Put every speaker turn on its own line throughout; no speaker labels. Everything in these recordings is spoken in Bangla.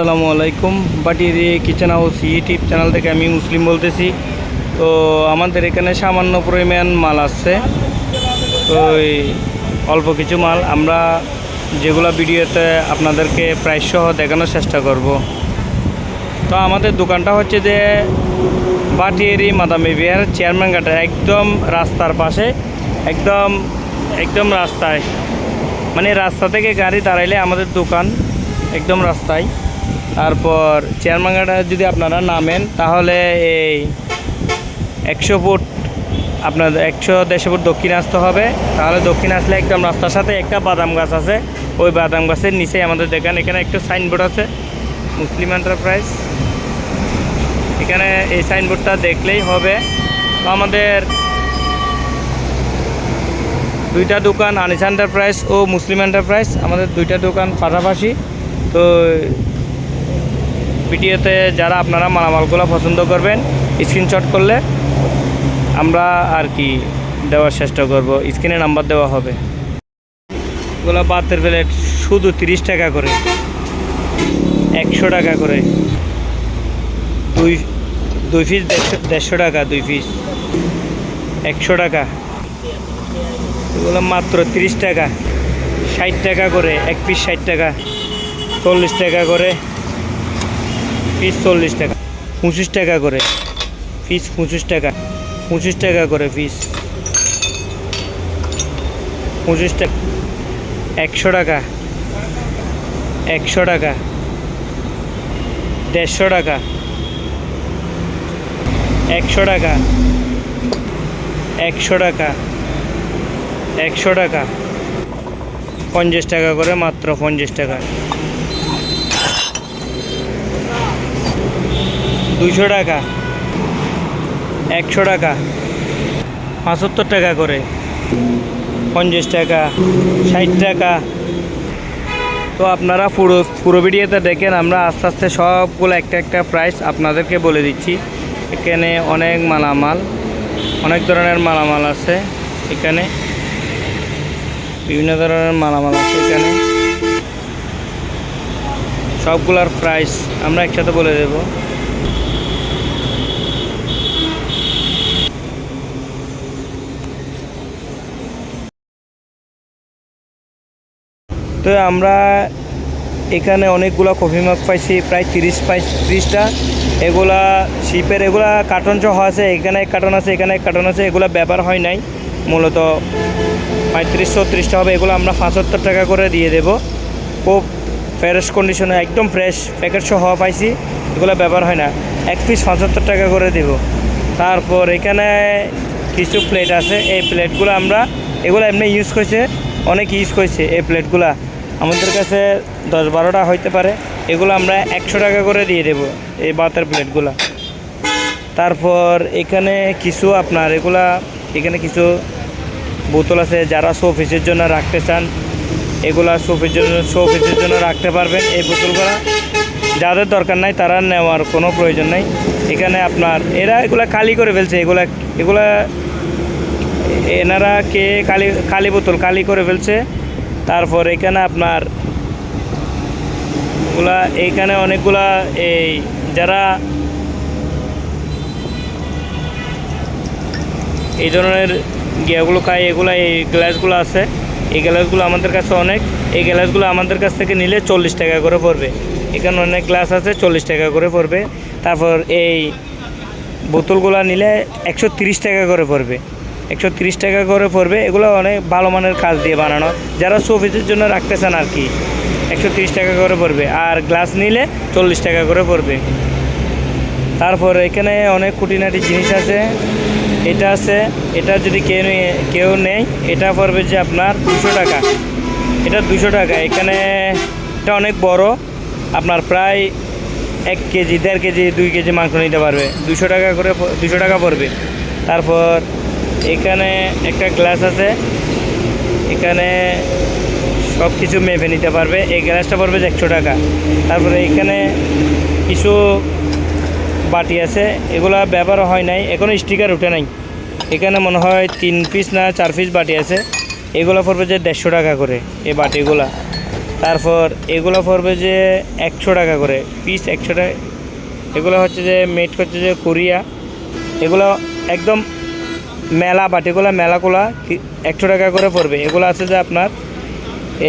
আসসালামু আলাইকুম। বাটির কিচেন হাউস ইউটিউব চ্যানেল থেকে আমি মুসলিম বলতেছি। তো আমাদের এখানে সামান্য পরিমাণ মাল আসছে ওই অল্প কিছু মাল। আমরা যেগুলো ভিডিওতে আপনাদেরকে প্রাইস সহ দেখানোর চেষ্টা করব। তো আমাদের দোকানটা হচ্ছে যে বাটিয়েরি মাদামি বিহার চেয়ারম্যান ঘাটের একদম রাস্তার পাশে। একদম একদম রাস্তায়। মানে রাস্তা থেকে গাড়ি দাঁড়াইলে আমাদের দোকান একদম রাস্তায়। তারপর চেয়ারমাঙ্গাটা যদি আপনারা নামেন, তাহলে এই একশো ফুট আপনাদের একশো দেড়শো ফুট দক্ষিণে আসতে হবে। তাহলে দক্ষিণে আসলে একদম রাস্তার সাথে একটা বাদাম গাছ আছে। ওই বাদাম গাছের নিচে আমাদের দেখেন, এখানে একটা সাইনবোর্ড আছে, মুসলিম এন্টারপ্রাইজ। এখানে এই সাইনবোর্ডটা দেখলেই হবে। তো আমাদের দুইটা দোকান আনিস এন্টারপ্রাইজ ও মুসলিম এন্টারপ্রাইজ, আমাদের দুইটা দোকান পাশাপাশি। তো ভিডিওতে যারা আপনারা মালামালগুলো পছন্দ করবেন স্ক্রিনশট করলে আমরা আর কি দেওয়ার চেষ্টা করব। স্ক্রিনে নাম্বার দেওয়া হবে। এগুলো বাতের প্লেট শুধু তিরিশ টাকা করে। একশো টাকা করে। দুই দুই পিস দেড়শো টাকা দুই পিস একশো টাকা। এগুলো মাত্র তিরিশ টাকা। ষাট টাকা করে, এক পিস ষাট টাকা। চল্লিশ টাকা করে। পিস চল্লিশ টাকা। পঁচিশ টাকা করে। পিস পঁচিশ টাকা। পঁচিশ টাকা করে পিস পঁচিশ টাকা। একশো টাকা। একশো টাকা। দেড়শো টাকা। একশো টাকা। একশো টাকা। একশো টাকা। পঞ্চাশ টাকা করে মাত্র পঞ্চাশ টাকা। দুশো টাকা। একশো টাকা। পঁচাত্তর টাকা করে। পঞ্চাশ টাকা। ষাট টাকা। তো আপনারা পুরো পুরো ভিডিওতে দেখেন, আমরা আস্তে আস্তে সবগুলো একটা একটা প্রাইস আপনাদেরকে বলে দিচ্ছি। এখানে অনেক মালামাল, অনেক ধরনের মালামাল আছে এখানে। বিভিন্ন ধরনের মালামাল আছে এখানে। সবগুলোর প্রাইস আমরা একসাথে বলে দেব। তো আমরা এখানে অনেকগুলো কফি মগ পাইছি, প্রায় তিরিশ পাই ত্রিশটা। এগুলা শিপের এগুলা কার্টন সহ আছে, এখানে এক কার্টন আছে, এখানে এক কার্টন আছে, এগুলা ব্যাপার হয় নাই। মূলত পঁয়ত্রিশ চৌত্রিশটা হবে, এগুলো আমরা পঁচাত্তর টাকা করে দিয়ে দেব। খুব ফ্রেশ কন্ডিশনে একদম ফ্রেশ প্যাকেট সহ পাইছি, এগুলো ব্যবহার হয় না। এক পিস পঁচাত্তর টাকা করে দেব। তারপর এখানে কিছু প্লেট আছে, এই প্লেটগুলো আমরা, এগুলো এমনি ইউজ করছে অনেক ইউজ করছে এই প্লেটগুলা আমাদের কাছে দশ বারোটা হইতে পারে। এগুলো আমরা একশো টাকা করে দিয়ে দেব এই বাতের প্লেটগুলা। তারপর এখানে কিছু আপনার এগুলা, এখানে কিছু বোতল আছে যারা শো অফিসের জন্য রাখতে চান। এগুলা শোফিসের জন্য, শো অফিসের জন্য রাখতে পারবেন এই বোতলগুলো। যাদের দরকার নাই তারা নেওয়ার কোনো প্রয়োজন নেই। এখানে আপনার, এরা এগুলা খালি করে ফেলছে, এগুলা এগুলা এনারা কে কালি কালি বোতল কালি করে ফেলছে। তারপর এখানে আপনার এগুলা এইখানে অনেকগুলা এই যারা এই ধরনের গিয়াগুলো খায়, এগুলো এই গ্লাসগুলো আছে। এই গ্লাসগুলো আমাদের কাছে অনেক। এই গ্লাসগুলো আমাদের কাছ থেকে নিলে চল্লিশ টাকা করে পড়বে। এখানে অনেক গ্লাস আছে, চল্লিশ টাকা করে পড়বে। তারপর এই বোতলগুলো নিলে একশো টাকা করে পড়বে। একশো তিরিশ টাকা করে পড়বে। এগুলো অনেক ভালো মানের কাজ দিয়ে বানানো। যারা শোফিসের জন্য রাখতে চান আর কি, একশো তিরিশ টাকা করে পড়বে। আর গ্লাস নিলে চল্লিশ টাকা করে পড়বে। তারপর এখানে অনেক খুঁটিনাটি জিনিস আছে। এটা আছে, এটা যদি কেউ কেউ নেই এটা পড়বে যে আপনার দুশো টাকা। এটা দুশো টাকা। এখানে এটা অনেক বড়। আপনার প্রায় এক কেজি, দেড় কেজি, দুই কেজি মাংস নিতে পারবে। দুশো টাকা করে দুশো টাকা পড়বে। তারপর এখানে একটা গ্লাস আছে। এখানে সব কিছু মেপে নিতে পারবে। এই গ্লাসটা পড়বে একশো টাকা। তারপরে এখানে কিছু বাটি আছে। এগুলা ব্যবহার হয় নাই। এখনও স্টিকার উঠে নাই। এখানে মনে হয় তিন পিস না চার পিস বাটি আছে। এগুলো পড়বে যে দেড়শো টাকা করে এই বাটিগুলা। তারপর এগুলো পড়বে যে একশো টাকা করে। পিস একশো টাকা। এগুলো হচ্ছে যে মেড হচ্ছে যে কোরিয়া। এগুলো একদম মেলা বাটিগুলা মেলাগুলা একশো টাকা করে পড়বে। এগুলো আছে যে আপনার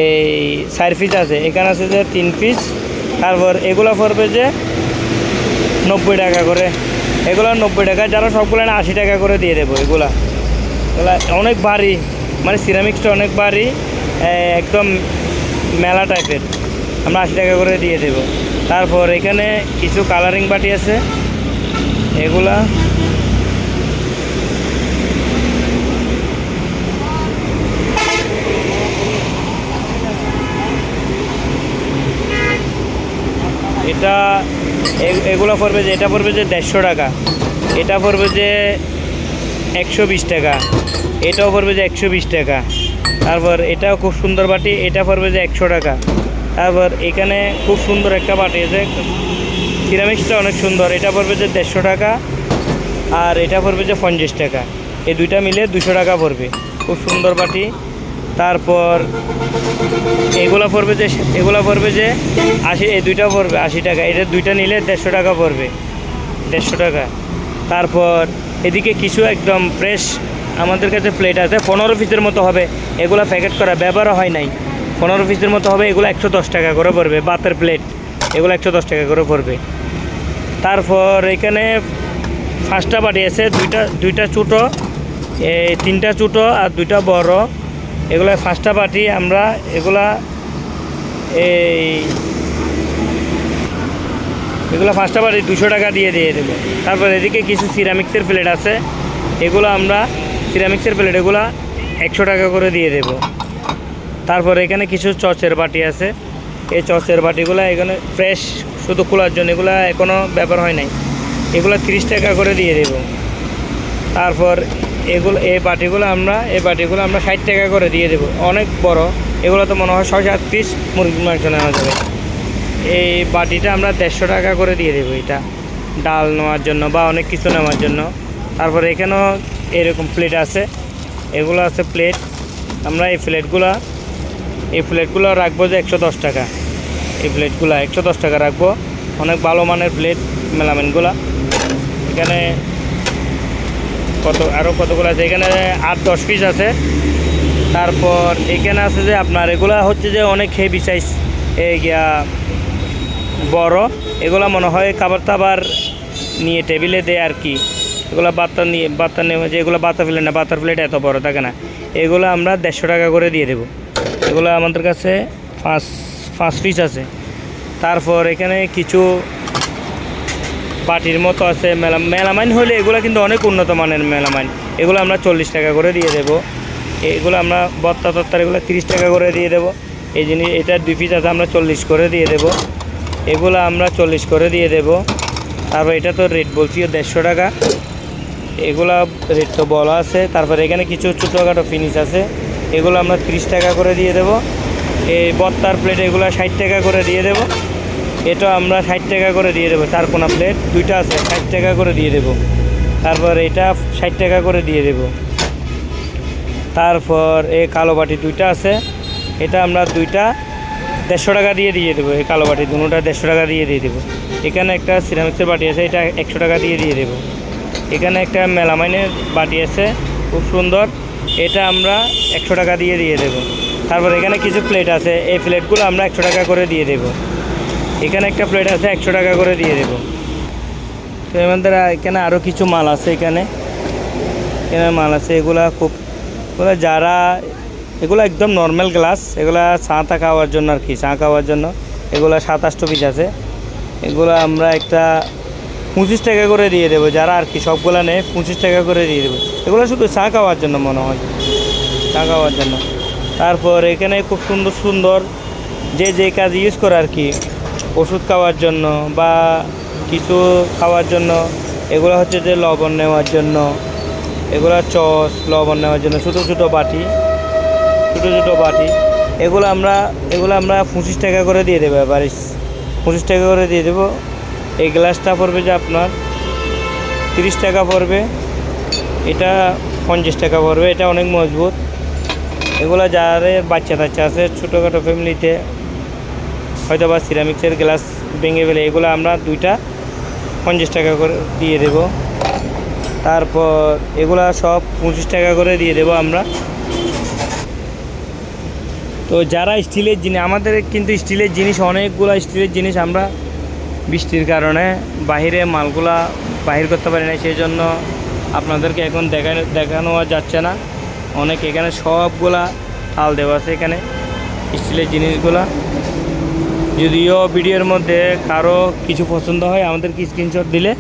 এই চার পিস আছে, এখানে আছে যে তিন পিস তারপর এগুলো পড়বে যে নব্বই টাকা করে। এগুলো নব্বই টাকা, যারা সবগুলো না আশি টাকা করে দিয়ে দেবো এগুলা। এগুলা অনেক ভারী মানে সিরামিক্সটা অনেক ভারী একদম মেলা টাইপের আমরা আশি টাকা করে দিয়ে দেব। তারপর এখানে কিছু কালারিং বাটি আছে। এগুলা এটা এগুলো পড়বে যে এটা পড়বে যে দেড়শো টাকা। এটা পড়বে যে একশো বিশ টাকা। এটাও পড়বে যে একশো বিশ টাকা। তারপর এটাও খুব সুন্দর বাটি, এটা পড়বে যে একশো টাকা। তারপর এখানে খুব সুন্দর একটা বাটি আছে। সিরামিক্সটা অনেক সুন্দর। এটা পড়বে যে দেড়শো টাকা আর এটা পড়বে যে পঞ্চাশ টাকা। এই দুইটা মিলে দুশো টাকা পড়বে। খুব সুন্দর বাটি। তারপর এগুলো পড়বে যে, এগুলো পড়বে যে আশি, এই দুইটা পড়বে আশি টাকা। এটা দুইটা নিলে দেড়শো টাকা পড়বে। দেড়শো টাকা। তারপর এদিকে কিছু একদম ফ্রেশ আমাদের কাছে প্লেট আছে। পনেরো পিসের মতো হবে। এগুলো প্যাকেট করা ব্যবহারও হয় নাই। পনেরো পিসের মতো হবে, এগুলো একশো দশ টাকা করে পড়বে। বাতের প্লেট এগুলো একশো দশ টাকা করে পড়বে। তারপর এখানে পাঁচটা বাটি আছে। দুইটা দুইটা এই তিনটা ছোটো আর দুইটা বড়। এগুলো পাঁচটা বাটি, আমরা এগুলা এই এগুলো পাঁচটা বাটি দুশো টাকা দিয়ে দিয়ে দেবো। তারপর এদিকে কিছু সিরামিক্সের প্লেট আছে। এগুলো আমরা সিরামিক্সের প্লেট এগুলো একশো টাকা করে দিয়ে দেব। তারপর এখানে কিছু চচের বাটি আছে। এই চচের বাটিগুলো এখানে ফ্রেশ শুধু খোলার জন্য এগুলো এখনও ব্যাপার হয় নাই। এগুলো তিরিশ টাকা করে দিয়ে দেব। তারপর এগুলো, এই বাটিগুলো আমরা, এই বাটিগুলো আমরা ষাট টাকা করে দিয়ে দেবো। অনেক বড়। এগুলো তো মনে হয় ছয় সাত পিস মুরগির মাংস নেওয়া যাবে। এই বাটিটা আমরা দেড়শো টাকা করে দিয়ে দেবো এটা। ডাল নেওয়ার জন্য বা অনেক কিছু নেওয়ার জন্য। তারপর এখানেও এরকম প্লেট আছে। এগুলো আছে প্লেট আমরা এই প্লেটগুলো এই প্লেটগুলো রাখব যে একশো দশ টাকা। এই প্লেটগুলো একশো দশ টাকা রাখব। অনেক ভালো মানের প্লেট মেলামেনগুলা। এখানে কত আরও কতগুলো আছে? এখানে আট, দশ পিস আছে। তারপর এখানে আছে যে আপনার, এগুলা হচ্ছে যে অনেক হেভি সাইজ এই গিয়া বড়। এগুলা মনে হয় খাবার টাবার নিয়ে টেবিলে দেয় আর কি। এগুলো বাত্তা নিয়ে বাত্তা নিয়ে যে এগুলো বাতা প্লেট না, বাতার প্লেট এত বড়, থাকে না। এগুলো আমরা দেড়শো টাকা করে দিয়ে দেবো। এগুলো আমাদের কাছে পাঁচ পাঁচ পিস আছে। তারপর এখানে কিছু পাটির মতো আছে, মেলা, মেলামাইন হলে এগুলো কিন্তু অনেক উন্নত মানের মেলামাইন। এগুলো আমরা চল্লিশ টাকা করে দিয়ে দেবো। এগুলো আমরা বত্তা তত্তার এগুলো তিরিশ টাকা করে দিয়ে দেবো। এই জিনিস এটা দুই পিস আছে, আমরা চল্লিশ করে দিয়ে দেবো। এগুলো আমরা চল্লিশ করে দিয়ে দেবো। তারপর এটা তো রেট বলছি, দেড়শো টাকা। এগুলা রেট তো বলা আছে। তারপর এখানে কিছু ছোটোখাটো ফিনিশ আছে। এগুলো আমরা তিরিশ টাকা করে দিয়ে দেবো। এই বত্তার প্লেট এগুলো ষাট টাকা করে দিয়ে দেবো। এটা আমরা ষাট টাকা করে দিয়ে দেবো। চার কোনা প্লেট দুইটা আছে, ষাট টাকা করে দিয়ে দেবো। তারপর এটা ষাট টাকা করে দিয়ে দেবো। তারপর এই কালো বাটি দুইটা আছে, এটা আমরা দুইটা দেড়শো টাকা দিয়ে দিয়ে দেবো। এই কালো বাটি দুটোটা দেড়শো টাকা দিয়ে দিয়ে দেবো। এখানে একটা সিরামিক্সের বাটি আছে, এটা একশো টাকা দিয়ে দিয়ে দেবো। এখানে একটা মেলামাইনের বাটি আছে, খুব সুন্দর। এটা আমরা একশো টাকা দিয়ে দিয়ে দেবো। তারপর এখানে কিছু প্লেট আছে, এই প্লেটগুলো আমরা একশো টাকা করে দিয়ে দেবো। এখানে একটা প্লেট আছে, একশো টাকা করে দিয়ে দেবো। তো আমাদের এখানে আরও কিছু মাল আছে এখানে। এখানে মাল আছে, এগুলা খুব এগুলো যারা এগুলো একদম নর্মাল গ্লাস এগুলা চাঁতা খাওয়ার জন্য আর কি, চা খাওয়ার জন্য। এগুলো সাতাশটো পিস আছে। এগুলো আমরা একটা পঁচিশ টাকা করে দিয়ে দেবো, যারা আর কি সবগুলা নেয়, পঁচিশ টাকা করে দিয়ে দেবো। এগুলো শুধু চা খাওয়ার জন্য মনে হয়। চা খাওয়ার জন্য। তারপর এখানে খুব সুন্দর সুন্দর যে যে কাজ ইউজ করে আর কি ওষুধ খাওয়ার জন্য বা কিছু খাওয়ার জন্য, এগুলো হচ্ছে যে লবণ নেওয়ার জন্য। এগুলো চস, লবণ নেওয়ার জন্য, ছোটো ছোটো বাটি, ছোটো ছোটো বাটি। এগুলো আমরা এগুলো আমরা পঁচিশ টাকা করে দিয়ে দেবো এবার পঁচিশ টাকা করে দিয়ে দেবো। এই গ্লাসটা পড়বে যে আপনার তিরিশ টাকা পড়বে। এটা পঞ্চাশ টাকা পড়বে, এটা অনেক মজবুত। এগুলো যাদের বাচ্চা টাচ্চা আছে, ছোটোখাটো ফ্যামিলিতে হয়তো বা সিরামিক্সের গ্লাস ভেঙে ফেলে, এগুলো আমরা দুইটা পঞ্চাশ টাকা করে দিয়ে দেব। তারপর এগুলা সব পঁচিশ টাকা করে দিয়ে দেব আমরা। তো যারা স্টিলের জিনিস, আমাদের কিন্তু স্টিলের জিনিস, অনেকগুলো স্টিলের জিনিস আমরা বৃষ্টির কারণে বাইরে মালগুলা বাহির করতে পারি না সেই জন্য আপনাদেরকে এখন দেখানো দেখানো যাচ্ছে না। অনেক এখানে সবগুলা তাল দেওয়া আছে এখানে, স্টিলের জিনিসগুলা। যদিও ভিডিওর মধ্যে কারও কিছু পছন্দ হয় আমাদের কি স্ক্রিনশট দিলে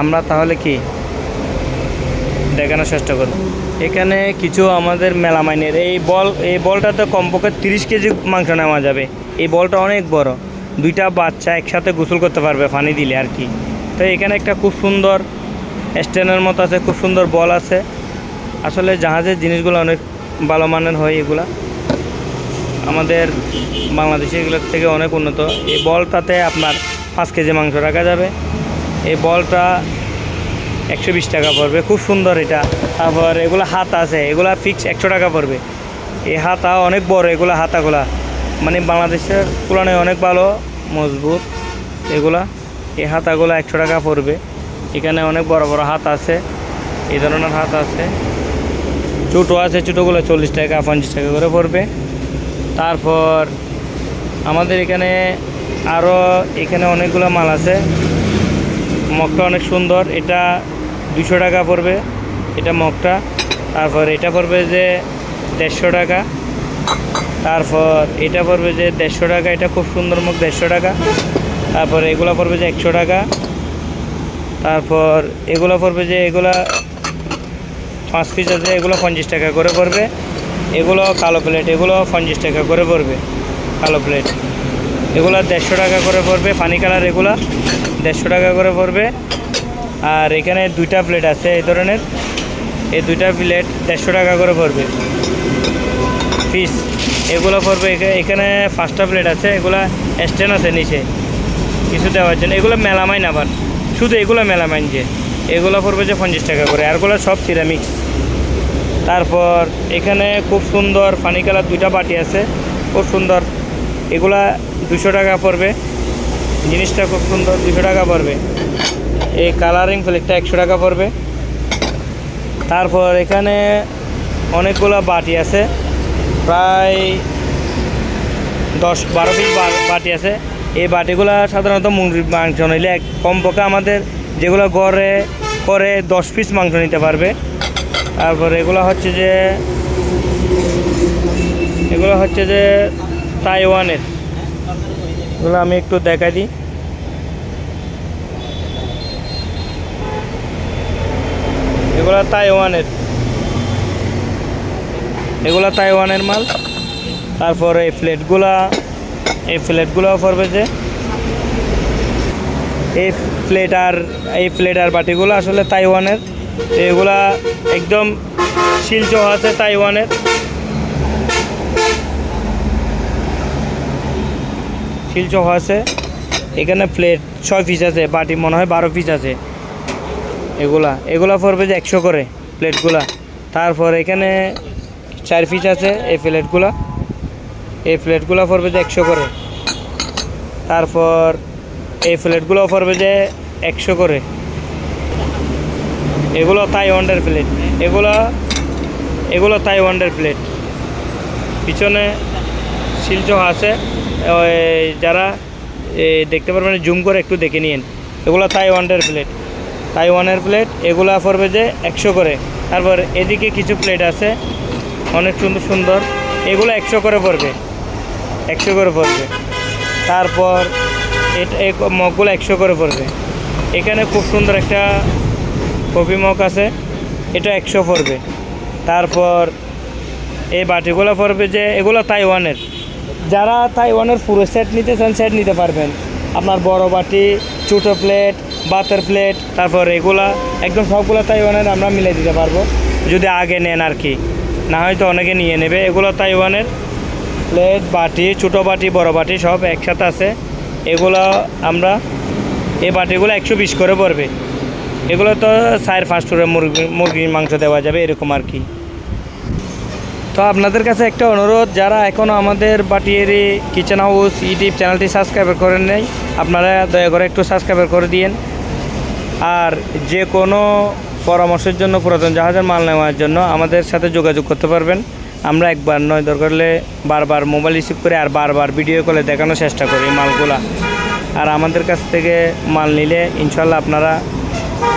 আমরা তাহলে কি দেখানোর চেষ্টা করব। এখানে কিছু আমাদের মেলা মাইনের এই বল, এই বলটাতে কমপক্ষে তিরিশ কেজি মাংস নেওয়া যাবে। এই বলটা অনেক বড়, দুইটা বাচ্চা একসাথে গোসল করতে পারবে পানি দিলে আর কি। তো এখানে একটা খুব সুন্দর স্ট্যান্ডের মতো আছে, খুব সুন্দর বল আছে। আসলে জাহাজের জিনিসগুলো অনেক ভালো মানের হয় এগুলা। আমাদের বাংলাদেশে এগুলোর থেকে অনেক উন্নত। এই বলটাতে আপনার পাঁচ কেজি মাংস রাখা যাবে। এই বলটা একশো বিশ টাকা পড়বে। খুব সুন্দর এটা। তারপর এগুলো হাত আছে, এগুলা ফিক্স একশো টাকা পড়বে। এই হাতা অনেক বড়, এগুলো হাতাগুলা। মানে বাংলাদেশের তুলনায় অনেক ভালো, মজবুত এগুলা। এই হাতাগুলো একশো টাকা পড়বে। এখানে অনেক বড় বড় হাত আছে, এই ধরনের হাত আছে। ছোটো আছে, ছোটোগুলো চল্লিশ টাকা, পঞ্চাশ টাকা করে পড়বে। তারপর আমাদের এখানে আরও এখানে অনেকগুলো মাল আছে। মগটা অনেক সুন্দর। এটা দুশো টাকা পড়বে। এটা মগটা। তারপর এটা পড়বে যে দেড়শো টাকা। তারপর এটা পড়বে যে দেড়শো টাকা। এটা খুব সুন্দর মুখ দেড়শো টাকা। তারপর এগুলো পড়বে যে একশো টাকা। তারপর এগুলো পড়বে যে এগুলা পাঁচ পিস আছে, এগুলো পঞ্চাশ টাকা করে পড়বে। এগুলো কালো প্লেট এগুলো পঞ্চাশ টাকা করে পড়বে, কালো প্লেট এগুলো দেড়শো টাকা করে পড়বে পানি কালার এগুলো দেড়শো টাকা করে পড়বে। আর এখানে দুইটা প্লেট আছে, এই ধরনের। এই দুইটা প্লেট দেড়শো টাকা করে পড়বে। পিস এগুলো পড়বে এখা- এখানে পাঁচটা প্লেট আছে, এগুলো স্ট্যান্ড আছে নিচে। কিছু দেওয়ার জন্য, এগুলো মেলামাইন আবার। শুধু এগুলো মেলামাইন যে, এগুলো পড়বে যে পঞ্চাশ টাকা করে আরগুলো সব সিরামিক্স তারপর এখানে খুব সুন্দর পানি কালার দুইটা বাটি আছে। খুব সুন্দর। এগুলা দুশো টাকা পড়বে। জিনিসটা খুব সুন্দর, দুশো টাকা পড়বে। এই কালারিং ফ্লেকটা একশো টাকা পড়বে। তারপর এখানে অনেকগুলো বাটি আছে। প্রায় দশ, বারো পিস বাটি আছে। এই বাটিগুলো সাধারণত মুরগির মাংস নিলে কমপক্ষে আমাদের যেগুলো গড়ে, করে দশ পিস মাংস নিতে পারবে। তারপর এগুলো হচ্ছে যে, এগুলো হচ্ছে যে তাইওয়ানের। এগুলো আমি একটু দেখাই দিই। এগুলো তাইওয়ানের। এগুলো তাইওয়ানের মাল। তারপর এই প্লেটগুলা, এই প্লেটগুলো পড়বে যে। এই প্লেট আর, এই প্লেট আর বাটিগুলো আসলে তাইওয়ানের। এগুলা একদম শিলচোহ আছে, তাইওয়ানের। শিলচোহ আছে। এখানে প্লেট ছয় পিস আছে, বাটি মনে হয় বারো পিস আছে। এগুলা এগুলা পড়বে যে একশো করে প্লেটগুলা তারপর এখানে চার পিস আছে এই প্লেটগুলা এই প্লেটগুলো পড়বে যে একশো করে। তারপর এই প্লেটগুলো পড়বে যে একশো করে। এগুলো তাইওয়ানের প্লেট এগুলো এগুলো তাইওয়ানের প্লেট পিছনে শিলচোহ আছে। যারা দেখতে পারবেন, জুম করে একটু দেখে নিন এগুলো তাইওয়ানের প্লেট তাই ওয়ানের প্লেট এগুলা পড়বে যে একশো করে। তারপর এদিকে কিছু প্লেট আছে। অনেক সুন্দর সুন্দর। এগুলো একশো করে পড়বে। একশো করে পড়বে। তারপর এটা মগগুলো একশো করে পড়বে। এখানে খুব সুন্দর একটা কফি মগ আছে, এটা একশো পড়বে। তারপর এই বাটিগুলো পড়বে যে এগুলো তাইওয়ানের। যারা তাইওয়ানের পুরো সেট নিতে চান সেট নিতে পারবেন। আপনার বড় বাটি, ছোটো প্লেট বাতের প্লেট তারপর এগুলা, একদম সবগুলো তাইওয়ানের আমরা মিলে দিতে পারব। যদি আগে নেন আর কি। না হয়তো অনেকে নিয়ে নেবে। এগুলো তাইওয়ানের প্লেট বাটি, ছোটো বাটি, বড় বাটি সব একসাথে আছে। এগুলো আমরা, এই বাটিগুলো একশো বিশ করে পড়বে। এগুলো তো চার পাঁচ করে মুরগি, মুরগির মাংস দেওয়া যাবে, এরকম আর কি। তো আপনাদের কাছে একটা অনুরোধ, যারা এখনও আমাদের বাটিয়ারি কিচেন হাউস ইউটিউব চ্যানেলটি সাবস্ক্রাইব করেন নাই, আপনারা দয়া করে একটু সাবস্ক্রাইব করে দিয়েন। আর যে কোনো পরামর্শের জন্য, পুরাতন জাহাজের মাল নেওয়ার জন্য আমাদের সাথে যোগাযোগ করতে পারবেন। আমরা একবার নয় দরকার হলে বারবার মোবাইল রিসিভ করে আর বারবার ভিডিও কলে দেখানোর চেষ্টা করি মালগুলা। আর আমাদের কাছ থেকে মাল নিলে, ইনশাল্লাহ আপনারা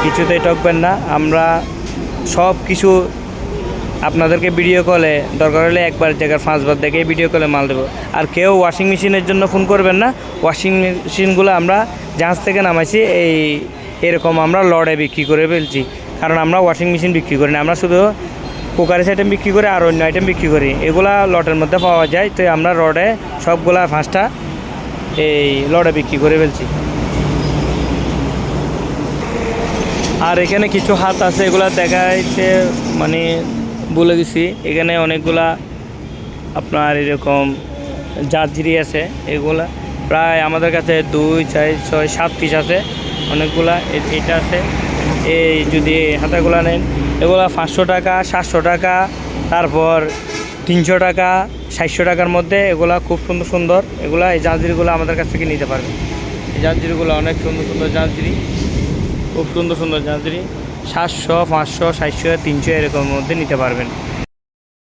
কিছুতেই ঠকবেন না। আমরা সব কিছু আপনাদেরকে ভিডিও কলে দরকার হলে একবার জায়গার পাঁচবার দেখে ভিডিও কলে মাল দেবো। আর কেউ ওয়াশিং মেশিনের জন্য ফোন করবেন না। ওয়াশিং মেশিনগুলো আমরা জাহাজ থেকে নামাইছি, এই এরকম আমরা লড়ে বিক্রি করে ফেলছি। কারণ আমরা ওয়াশিং মেশিন বিক্রি করি না, আমরা শুধু কুকারেস আইটেম বিক্রি করি আর অন্য আইটেম বিক্রি করি। এগুলা লটের মধ্যে পাওয়া যায়, তো আমরা রডে সবগুলা ফাঁসটা এই লড়ে বিক্রি করে ফেলছি। আর এখানে কিছু হাত আছে, এগুলা দেখাইতে মানে বলে দিছি। এখানে অনেকগুলা আপনার এরকম জার্জিরি আছে, এগুলা প্রায় আমাদের কাছে দুই, চার, ছয়, সাত পিস আছে। অনেকগুলা এটা আছে। এই যদি হাতাগুলা নেন, এগুলা পাঁচশো টাকা, সাতশো টাকা, তারপর তিনশো টাকা ষাটশো টাকার মধ্যে এগুলা খুব সুন্দর সুন্দর। এগুলা এই জার্জিরিগুলো আমাদের কাছ থেকে নিতে পারবেন এই জার্জিরিগুলো অনেক সুন্দর সুন্দর জার্জিরি খুব সুন্দর সুন্দর জাহাজরি সাতশো পাঁচশো সাতশো তিনশো এরকমের মধ্যে নিতে পারবেন।